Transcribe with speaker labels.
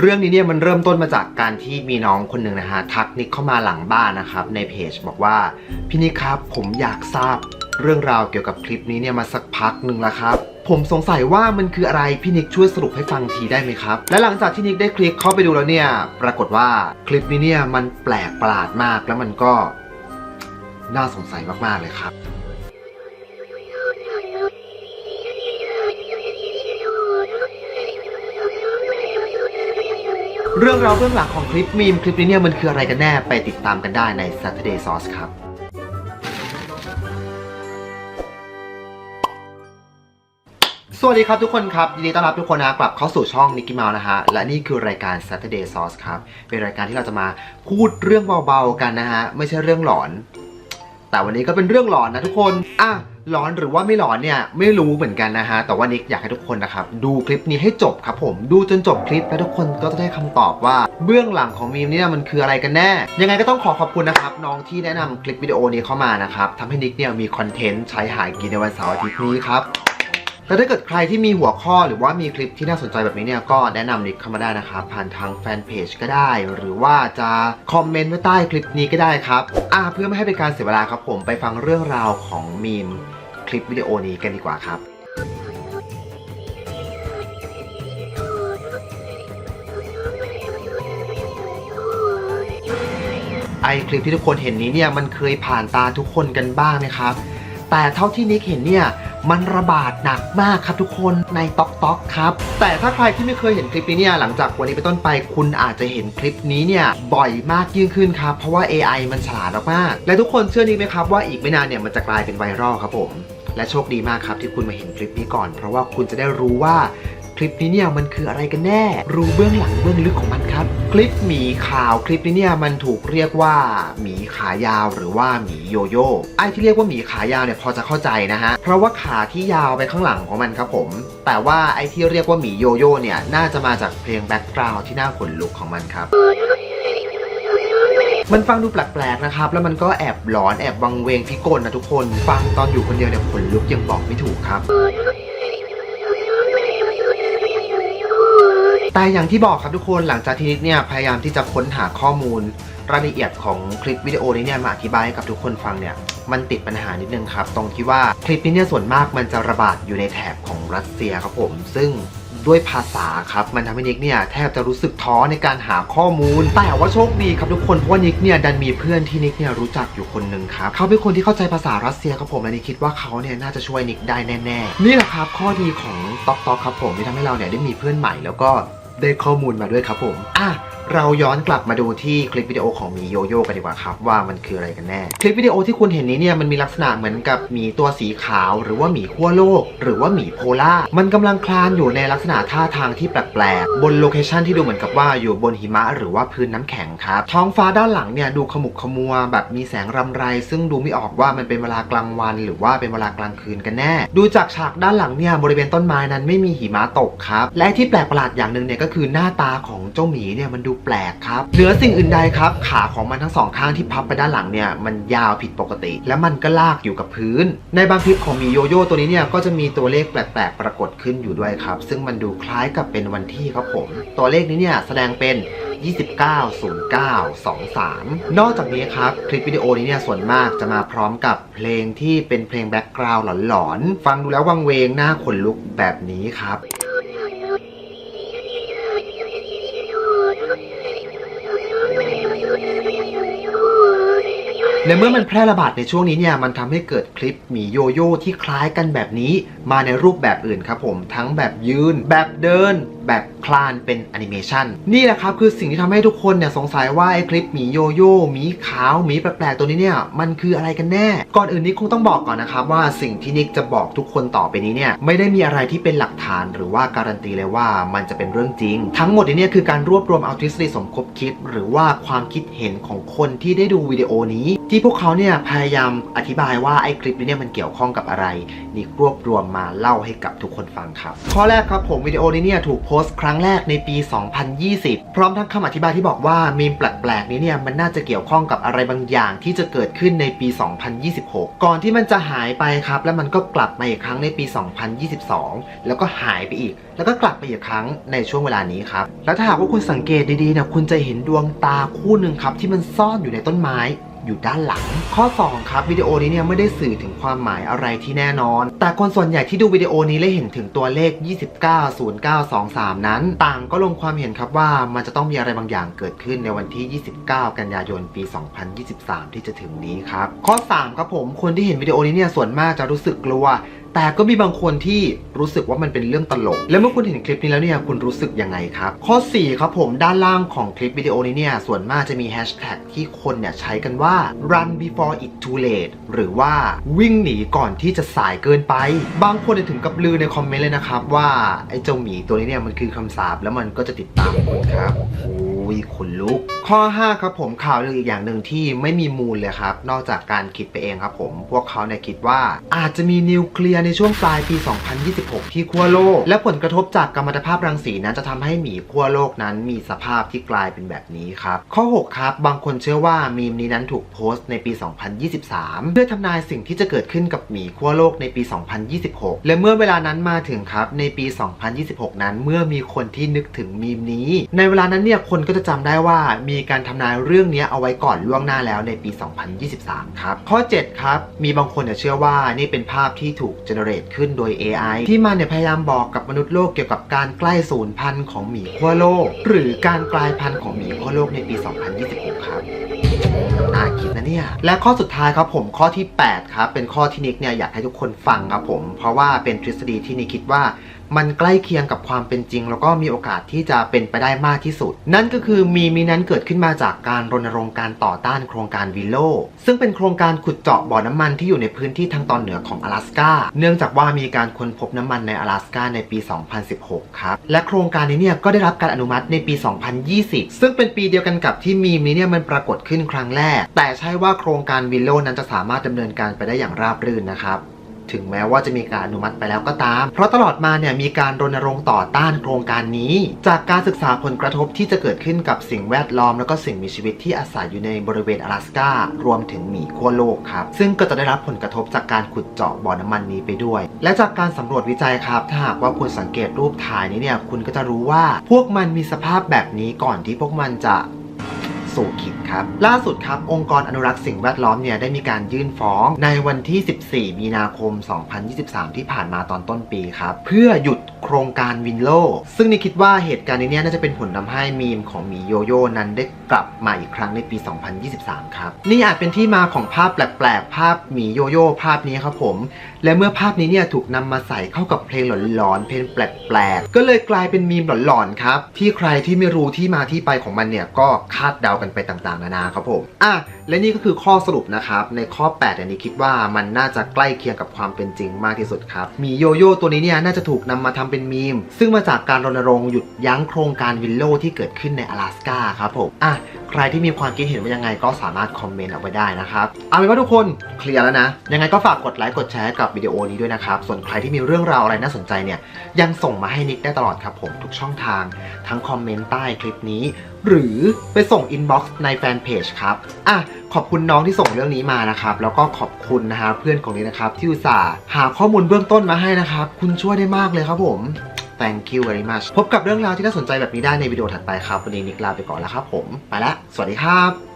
Speaker 1: เรื่องนี้เนี่ยมันเริ่มต้นมาจากการที่มีน้องคนหนึ่งนะฮะทักนิกเข้ามาหลังบ้านนะครับในเพจบอกว่าพี่นิกครับผมอยากทราบเรื่องราวเกี่ยวกับคลิปนี้เนี่ยมาสักพักหนึ่งแล้วครับ ผมสงสัยว่ามันคืออะไรพี่นิกช่วยสรุปให้ฟังทีได้ไหมครับ และหลังจากที่นิกได้คลิกเข้าไปดูแล้วเนี่ย ปรากฏว่าคลิปนี้เนี่ยมันแปลกประหลาดมากแล้วมันก็น่าสงสัยมากๆเลยครับ เรื่องราวเบื้องหลังของคลิปมีมคลิปนี้เนี่ยมันคืออะไรกันแน่ไปติดตามกันได้ใน Saturday Sauce ครับ สวัสดีครับทุกคนครับยินดีต้อนรับทุกคนนะกลับเข้าสู่ช่องนิกกี้เมานะฮะ และนี่คือรายการ Saturday Sauce ครับ เป็นรายการที่เราจะมาพูดเรื่องเบาๆกันนะฮะ ไม่ใช่เรื่องหลอน แต่วันนี้ก็เป็นเรื่องหลอนนะทุกคนอะ หลอนหรือว่าไม่หลอนเนี่ยไม่รู้เหมือนกันนะฮะแต่ว่านิกอยากให้ทุกคนนะครับดูคลิปนี้ให้จบครับผมดูจนจบคลิปแล้วทุกคนก็จะได้คำตอบว่าเบื้องหลังของมีมเนี่ยมันคืออะไรกันแน่ ยังไงก็ต้องขอขอบคุณนะครับน้องที่แนะนำคลิปวิดีโอนี้เข้ามานะครับทำให้นิกเนี่ยมีคอนเทนต์ใช้หากินในวันเสาร์อาทิตย์นี้ครับแต่ถ้าเกิดใครที่มีหัวข้อหรือว่ามีคลิปที่น่าสนใจแบบนี้เนี่ยก็แนะนำนิกเข้ามาได้นะครับ ผ่านทางแฟนเพจก็ได้ หรือว่าจะคอมเมนต์ไว้ใต้คลิปนี้ก็ได้ครับอ่าเพื่อไม่ให้เป็นการเสียเวลาครับผมไปฟังเรื่องราวของมีม คลิปวิดีโอนี้กันดีกว่าครับไอคลิปที่ทุกคนเห็นนี้เนี่ยมันเคยผ่านตาทุกคนกันบ้างนะครับ แต่เท่าที่นิกเห็นเนี่ยมันระบาดหนักมากครับทุกคนในต็อกต็อกครับ แต่ถ้าใครที่ไม่เคยเห็นคลิปนี้เนี่ยหลังจากวันนี้เป็นต้นไปคุณอาจจะเห็นคลิปนี้เนี่ยบ่อยมากยิ่งขึ้นครับ เพราะว่า AI มันฉลาดมากๆและทุกคนเชื่อนิกไหมครับว่าอีกไม่นานเนี่ยมันจะกลายเป็นไวรัลครับผม และโชคดีมากครับที่คุณมาเห็นคลิปนี้ก่อน เพราะว่าคุณจะได้รู้ว่าคลิปนี้เนี่ยมันคืออะไรกันแน่ รู้เบื้องหลังเบื้องลึกของมันครับ คลิปหมีขาวคลิปนี้เนี่ยมันถูกเรียกว่าหมีขายาวหรือว่าหมีโยโย่ไอ้ที่เรียกว่าหมีขายาวเนี่ยพอจะเข้าใจนะฮะ เพราะว่าขาที่ยาวไปข้างหลังของมันครับผม แต่ว่าไอ้ที่เรียกว่าหมีโยโย่เนี่ยน่าจะมาจากเพลงแบ็กกราวด์ที่น่าขนลุกของมันครับ มันฟังดูแปลกๆนะครับ แล้วมันก็แอบหลอนแอบวังเวงพิกลนะทุกคน ฟังตอนอยู่คนเดียวเนี่ยขนลุกยังบอกไม่ถูกครับแต่อย่างที่บอกครับทุกคนหลังจากที่นิดเนี่ยพยายามที่จะค้นหาข้อมูลรายละเอียดของคลิปวิดีโอนี้เนี่ยมาอธิบายให้กับทุกคนฟังเนี่ยมันติดปัญหานิดนึงครับ ตรงที่ว่าคลิปนี้เนี่ยส่วนมากมันจะระบาดอยู่ในแถบของรัสเซียครับผม ซึ่ง ด้วยภาษาครับ มันทำให้นิกเนี่ยแทบจะรู้สึกท้อในการหาข้อมูล แต่ว่าโชคดีครับทุกคนเพราะว่านิกเนี่ยดันมีเพื่อนที่นิกเนี่ยรู้จักอยู่คนหนึ่งครับเขาเป็นคนที่เข้าใจภาษารัสเซียครับผมและนิกคิดว่าเขาเนี่ยน่าจะช่วยนิกได้แน่ๆนี่แหละครับ ข้อดีของต๊อกต๊อกครับผมที่ทำให้เราเนี่ยได้มีเพื่อนใหม่แล้วก็ได้ข้อมูลมาด้วยครับผมอะ เราย้อนกลับมาดูที่คลิปวิดีโอของมีโยโย่กันดีกว่าครับ ว่ามันคืออะไรกันแน่ คลิปวิดีโอที่คุณเห็นนี้เนี่ยมันมีลักษณะเหมือนกับหมีตัวสีขาว หรือว่าหมีขั้วโลก หรือว่าหมีโพล่ามันกำลังคลานอยู่ในลักษณะท่าทางที่แปลกๆบนโลเคชันที่ดูเหมือนกับว่าอยู่บนหิมะหรือว่าพื้นน้ำแข็งครับท้องฟ้าด้านหลังเนี่ยดูขมุกขมัว แบบมีแสงรำไร ซึ่งดูไม่ออกว่ามันเป็นเวลากลางวัน หรือว่าเป็นเวลากลางคืนกันแน่ ดูจากฉากด้านหลังเนี่ยบริเวณต้นไม้นั้นไม่มีหิมะตกครับและที่แปลกประหลาดอย่างหนึ่งเนี่ยก็คือหน้าตาของเจ้าหมีเนี่ยมันดูแปลกครับเหนือสิ่งอื่นใดครับ ขาของมันทั้งสองข้างที่พับไปด้านหลังเนี่ยมันยาวผิดปกติ และมันก็ลากอยู่กับพื้น ในบางคลิปของมีโยโย่ตัวนี้เนี่ยก็จะมีตัวเลขแปลกๆ ปรากฏขึ้นอยู่ด้วยครับ ซึ่งมันดูคล้ายกับเป็นวันที่ครับผม ตัวเลขนี้เนี่ยแสดงเป็น290923 นอกจากนี้ครับ คลิปวิดีโอนี้เนี่ยส่วนมากจะมาพร้อมกับเพลงที่เป็นเพลงแบ็กกราวด์หลอนๆ ฟังดูแล้ววังเวงหน้าขนลุกแบบนี้ครับ ในเมื่อมันแพร่ระบาดในช่วงนี้เนี่ยมันทำให้เกิดคลิปหมีโยโย่ที่คล้ายกันแบบนี้ มาในรูปแบบอื่นครับผมทั้งแบบยืน แบบเดิน แบบคลานเป็นแอนิเมชันนี่แหละครับคือสิ่งที่ทำให้ทุกคนเนี่ยสงสัยว่าไอ้คลิปหมีโยโย่หมีขาวหมีแปลกๆตัวนี้เนี่ยมันคืออะไรกันแน่ ก่อนอื่นนิกคงต้องบอกก่อนนะครับว่าสิ่งที่นิกจะบอกทุกคนต่อไปนี้เนี่ยไม่ได้มีอะไรที่เป็นหลักฐานหรือว่าการันตีเลยว่ามันจะเป็นเรื่องจริง ทั้งหมดนี้เนี่ยคือการรวบรวมเอาทฤษฎีสมคบคิด หรือว่าความคิดเห็นของคนที่ได้ดูวิดีโอนี้ ที่พวกเขาเนี่ยพยายามอธิบายว่าไอ้คลิปนี้เนี่ยมันเกี่ยวข้องกับอะไรนิกรวบรวมมาเล่าให้กับทุกคนฟังครับข้อแรกครับผมวิดีโอนี้เนี่ยถูกโพสต์สต์ครั้งแรกในปี 2020 พร้อมทั้งคำอธิบายที่บอกว่ามีมแปลกๆนี้เนี่ยมันน่าจะเกี่ยวข้องกับอะไรบางอย่างที่จะเกิดขึ้นในปี 2026 ก่อนที่มันจะหายไปครับ แล้วมันก็กลับมาอีกครั้งในปี 2022 แล้วก็หายไปอีก แล้วก็กลับมาอีกครั้งในช่วงเวลานี้ครับ แล้วถ้าหากว่าคุณสังเกตดีๆเนี่ยคุณจะเห็นดวงตาคู่หนึ่งครับที่มันซ่อนอยู่ในต้นไม้ อยู่ด้านหลัง ข้อ 2 ครับวิดีโอนี้เนี่ยไม่ได้สื่อถึงความหมายอะไรที่แน่นอน แต่คนส่วนใหญ่ที่ดูวิดีโอนี้และเห็นถึงตัวเลข 290923 นั้น ต่างก็ลงความเห็นครับว่ามันจะต้องมีอะไรบางอย่างเกิดขึ้นในวันที่ 29 กันยายนปี 2023 ที่จะถึงนี้ครับ ข้อ 3 ครับผมคนที่เห็นวิดีโอนี้เนี่ยส่วนมากจะรู้สึกกลัว แต่ก็มีบางคนที่รู้สึกว่ามันเป็นเรื่องตลก และเมื่อคุณเห็นคลิปนี้แล้วเนี่ยคุณรู้สึกยังไงครับ ข้อ 4 ครับผมด้านล่างของคลิปวิดีโอนี้เนี่ยส่วนมากจะมีแฮชแท็กที่คนเนี่ยใช้กันว่า run before it too late หรือว่าวิ่งหนีก่อนที่จะสายเกินไป บางคนถึงกับลือในคอมเมนต์เลยนะครับว่าไอ้เจ้าหมีตัวนี้เนี่ยมันคือคำสาปแล้วมันก็จะติดตามคุณครับ อ้ยขนลุก ข้อ 5 ครับผมข่าวลืออีกอย่างหนึ่งที่ไม่มีมูลเลยครับ นอกจากการคิดไปเองครับผม พวกเขาเนี่ยคิดว่าอาจจะมีนิวเคลียร์ในช่วงปลายปี 2026 ที่ขั้วโลก และผลกระทบจากกัมมันตภาพรังสีนั้นจะทำให้หมีขั้วโลกนั้นมีสภาพที่กลายเป็นแบบนี้ครับข้อ 6 ครับ บางคนเชื่อว่ามีมนี้นั้นถูกโพสต์ในปี 2023 เพื่อทำนายสิ่งที่จะเกิดขึ้นกับหมีขั้วโลกในปี 2026 และเมื่อเวลานั้นมาถึงครับในปี 2026 นั้นเมื่อมีคนที่นึกถึงมีมนี้ ในเวลานั้นเนี่ยคนก็จะจะจำได้ว่ามีการทำนายเรื่องนี้เอาไว้ก่อนล่วงหน้าแล้วในปี 2023 ครับ ข้อ 7 ครับ มีบางคนเนี่ยเชื่อว่านี่เป็นภาพที่ถูกเจเนเรตขึ้นโดย AI ที่มันเนี่ยพยายามบอกกับมนุษย์โลกเกี่ยวกับการใกล้สูญพันธุ์ของหมีขั้วโลก หรือการกลายพันธุ์ของหมีขั้วโลกในปี 2026 ครับน่าคิดนะเนี่ย และข้อสุดท้ายครับผมข้อที่ 8 ครับ เป็นข้อที่นิกเนี่ยอยากให้ทุกคนฟังครับผม เพราะว่าเป็นทฤษฎีที่นิกคิดว่า มันใกล้เคียงกับความเป็นจริง แล้วก็มีโอกาสที่จะเป็นไปได้มากที่สุด นั่นก็คือมีมีนั้นเกิดขึ้นมาจากการรณรงค์การต่อต้านโครงการวิโล ซึ่งเป็นโครงการขุดเจาะบ่อน้ำมันที่อยู่ในพื้นที่ทางตอนเหนือของ阿拉สกาเนื่องจากว่ามีการค้นพบน้ำมันใน阿拉สกาในปี 2016 ครับ และโครงการนี้เนี่ยก็ได้รับการอนุมัติในปี 2020 ซึ่งเป็นปีเดียวกันกับที่มีมนี้เนี่ยมันปรากฏขึ้นครั้งแรก แต่ใช่ว่าโครงการวิโลนั้นจะสามารถดำเนินการไปได้อย่างราบรื่นนะครับ ถึงแม้ว่าจะมีการอนุมัติไปแล้วก็ตาม เพราะตลอดมาเนี่ยมีการรณรงค์ต่อต้านโครงการนี้ จากการศึกษาผลกระทบที่จะเกิดขึ้นกับสิ่งแวดล้อม แล้วก็สิ่งมีชีวิตที่อาศัยอยู่ในบริเวณ阿拉สการวมถึงหมีขั้วโลกครับ ซึ่งก็จะได้รับผลกระทบจากการขุดเจาะบ่อน้ำมันนี้ไปด้วย และจากการสำรวจวิจัยครับ ถ้าหากว่าคุณสังเกตรูปถ่ายนี้เนี่ยคุณก็จะรู้ว่าพวกมันมีสภาพแบบนี้ก่อนที่พวกมันจะ สู่ขิดครับ ล่าสุดครับองค์กรอนุรักษ์สิ่งแวดล้อมเนี่ยได้มีการยื่นฟ้องในวันที่ 14 มีนาคม 2023 ที่ผ่านมาตอนต้นปีครับ เพื่อหยุด โครงการวินโลซึ่งนี่คิดว่าเหตุการณ์นี้น่าจะเป็นผลทำให้มีมของหมีโยโย่นั้นได้กลับมาอีกครั้งในปี 2023 ครับ นี่อาจเป็นที่มาของภาพแปลกๆ ภาพหมีโยโย่ภาพนี้ครับผม และเมื่อภาพนี้เนี่ยถูกนำมาใส่เข้ากับเพลงหลอนๆ เพลงแปลกๆ ก็เลยกลายเป็นมีมหลอนๆ ครับ ที่ใครที่ไม่รู้ที่มาที่ไปของมันเนี่ยก็คาดเดากันไปต่างๆ นานาครับผมอะและนี่ก็คือข้อสรุปนะครับ ในข้อ 8 อันนี้คิดว่ามันน่าจะใกล้เคียงกับความเป็นจริงมากที่สุดครับมีโยโย่ตัวนี้เนี่ยน่าจะถูกนำมาทำเป็นมีม ซึ่งมาจากการรณรงค์หยุดยั้งโครงการวิลโลที่เกิดขึ้นใน阿拉สกาครับผมอะใครที่มีความคิดเห็นว่ายังไงก็สามารถคอมเมนต์เอาไว้ได้นะครับ เอาเป็นว่าทุกคนเคลียร์แล้วนะ ยังไงก็ฝากกดไลค์กดแชร์กับวิดีโอนี้ด้วยนะครับ ส่วนใครที่มีเรื่องราวอะไรน่าสนใจเนี่ย ยังส่งมาให้นิกได้ตลอดครับผมทุกช่องทาง ทั้งคอมเมนต์ใต้คลิปนี้ หรือไปส่งอินบ็อกซ์ในแฟนเพจครับอะขอบคุณน้องที่ส่งเรื่องนี้มานะครับ แล้วก็ขอบคุณนะฮะเพื่อนของนี้นะครับที่อุตส่าห์หาข้อมูลเบื้องต้นมาให้นะครับ คุณช่วยได้มากเลยครับผม thank you very much พบกับเรื่องราวที่น่าสนใจแบบนี้ได้ในวิดีโอถัดไปครับ วันนี้นิกลาไปก่อนแล้วครับผม ไปละ สวัสดีครับ